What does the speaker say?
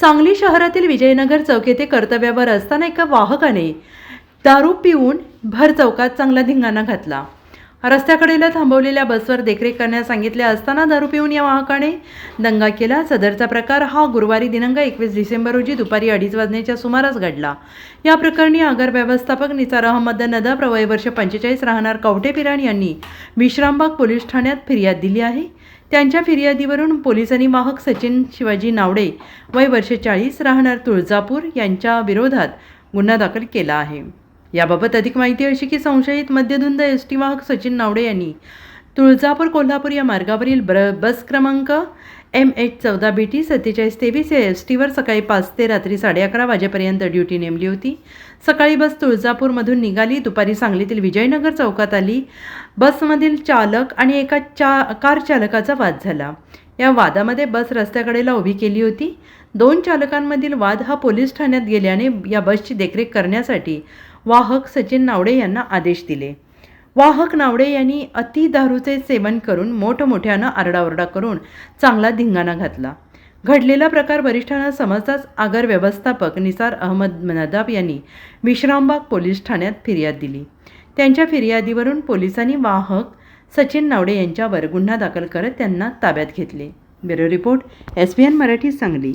सांगली शहरातील विजयनगर चौक येथे कर्तव्यावर असताना एका वाहकाने दारू पिऊन भर चौकात चांगला धिंगाणा घातला. रस्त्याकडेला थांबवलेल्या बसवर देखरेख करण्यास सांगितले असताना दारू पिऊन या वाहकाने दंगा केला. सदरचा प्रकार हा गुरुवारी दिनांक एकवीस डिसेंबर रोजी दुपारी अडीच वाजण्याच्या सुमारास घडला. या प्रकरणी आगार व्यवस्थापक निसार अहमद नदा प्रवय वर्ष पंचेचाळीस राहणार कवटे पिराण यांनी विश्रामबाग पोलीस ठाण्यात फिर्याद दिली आहे. त्यांच्या फिर्यादीवरून पोलिसांनी वाहक सचिन शिवाजी नावडे वय वर्ष चाळीस राहणार तुळजापूर यांच्या विरोधात गुन्हा दाखल केला आहे. याबाबत अधिक माहिती अशी की संशयित मध्यधुंद एस टी वाहक सचिन नावडे यांनी तुळजापूर कोल्हापूर या मार्गावरील ब्र बस क्रमांक एम एच चौदा बी टी सत्तेचाळीस तेवीस या एस टीवर सकाळी पाच ते रात्री साडे अकरा वाजेपर्यंत ड्युटी नेमली होती. सकाळी बस तुळजापूरमधून निघाली. दुपारी सांगलीतील विजयनगर चौकात आली. बसमधील चालक आणि एका चा कार चालकाचा वाद झाला. या वादामध्ये बस रस्त्याकडेला उभी केली होती. दोन चालकांमधील वाद हा पोलीस ठाण्यात गेल्याने या बसची देखरेख करण्यासाठी वाहक सचिन नावडे यांना आदेश दिले. वाहक नावडे यांनी अति दारूचे सेवन करून मोठमोठ्यानं आरडाओरडा करून चांगला धिंगाणा घातला. घडलेला प्रकार वरिष्ठांना समजताच आगर व्यवस्थापक निसार अहमद नदाब यांनी विश्रामबाग पोलीस ठाण्यात फिर्याद दिली. त्यांच्या फिर्यादीवरून पोलिसांनी वाहक सचिन नावडे यांच्यावर गुन्हा दाखल करत त्यांना ताब्यात घेतले. Bureau report S B N Marathi Sangli.